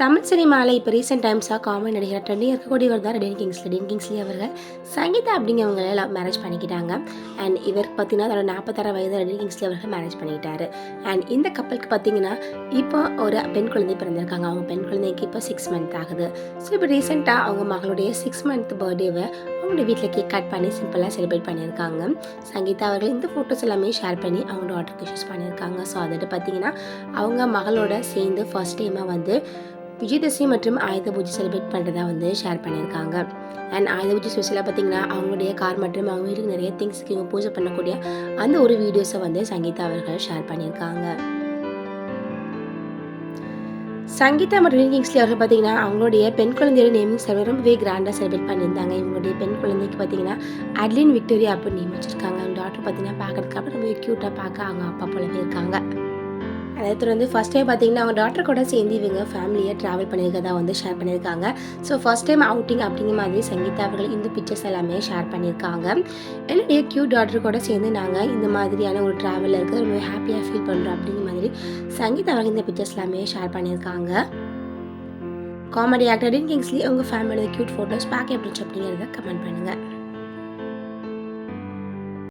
தமிழ் சினிமாவில் இப்போ ரீசெண்ட் டைம்ஸாக காமெடி நடிகர் ட்ரெண்டிங் இருக்கக்கூடியவர் தான் ரெடியன் கிங்ஸ்லி ரெடியன் கிங்ஸ்லி அவர்கள் சங்கீதா அப்படிங்கிறவங்க எல்லாம் மேரேஜ் பண்ணிக்கிட்டாங்க. அண்ட் இவருக்கு பார்த்தீங்கன்னா அதோட நாற்பத்தாறு வயது ரெடியன் கிங்ஸ்லி அவர்கள் மேரேஜ் பண்ணிக்கிட்டாரு. அண்ட் இந்த கப்பலுக்கு பார்த்தீங்கன்னா இப்போ ஒரு பெண் குழந்தை பிறந்திருக்காங்க. அவங்க பெண் குழந்தைக்கு இப்போ சிக்ஸ் மந்த் ஆகுது. ஸோ இப்போ ரீசெண்டாக அவங்க மகளுடைய சிக்ஸ் மந்த் பர்த்டேவை அவங்களுடைய வீட்டில் கேக் கட் பண்ணி சிம்பிளாக செலிப்ரேட் பண்ணியிருக்காங்க. சங்கீதா அவர்கள் இந்த ஃபோட்டோஸ் எல்லாமே ஷேர் பண்ணி அவங்க டாட்டருக்கு ஷூஸ் பண்ணியிருக்காங்க. ஸோ அதோட பார்த்தீங்கன்னா அவங்க மகளோட சேர்ந்து ஃபர்ஸ்ட் டைமாக வந்து விஜயதசமி மற்றும் ஆயுத பூஜை செலிப்ரேட் பண்ணுறதா வந்து ஷேர் பண்ணியிருக்காங்க. அண்ட் ஆயுத பூஜை ஸ்பெஷலாக பார்த்தீங்கன்னா அவங்களுடைய கார் மற்றும் அவங்க வீட்டுக்கு நிறைய திங்ஸ்க்கு இவங்க பூஜை பண்ணக்கூடிய அந்த ஒரு வீடியோஸை வந்து சங்கீதா அவர்கள் ஷேர் பண்ணியிருக்காங்க. சங்கீதா மற்றும் கிங்ஸ்லி அவர்கள் பார்த்தீங்கன்னா அவங்களுடைய பெண் குழந்தையோட நேமிங் செலவு ரொம்பவே கிராண்டாக செலிப்ரேட் பண்ணியிருந்தாங்க. இவங்களுடைய பெண் குழந்தைக்கு பார்த்தீங்கன்னா அட்லின் விக்டோரியா அப்படின்னு நேம் வச்சிருக்காங்க. அவங்க டாக்டர் பார்த்தீங்கன்னா பார்க்கறதுக்கு அப்புறம் ரொம்ப க்யூட்டாக பார்க்க அவங்க அப்பா போலவே இருக்காங்க. அதை தொடர்ந்து ஃபஸ்ட் டைம் பார்த்தீங்கன்னா அவங்க டாக்டர் கூட சேர்ந்து இவங்க ஃபேமிலியை ட்ராவல் பண்ணியிருக்கதா வந்து ஷேர் பண்ணியிருக்காங்க. ஸோ ஃபஸ்ட் டைம் அவுட்டிங் அப்படிங்கிற மாதிரி சங்கீதா அவர்கள் இந்த பிக்சர்ஸ் எல்லாமே ஷேர் பண்ணியிருக்காங்க. என்னுடைய க்யூட் டாக்டர் கூட சேர்ந்து நாங்கள் இந்த மாதிரியான ஒரு ட்ராவலில் இருக்குது ரொம்ப ஹாப்பியாக ஃபீல் பண்ணுறோம் அப்படிங்கிற மாதிரி சங்கீதா அவர்கள் இந்த பிக்சர்ஸ் எல்லாமே ஷேர் பண்ணியிருக்காங்க. காமெடி ஆக்டர் கிங்ஸ்லி உங்கள் ஃபேமிலியோட க்யூட் ஃபோட்டோஸ் பார்க்க எப்படி இருந்துச்சு அப்படிங்கிறத கமெண்ட் பண்ணுங்கள்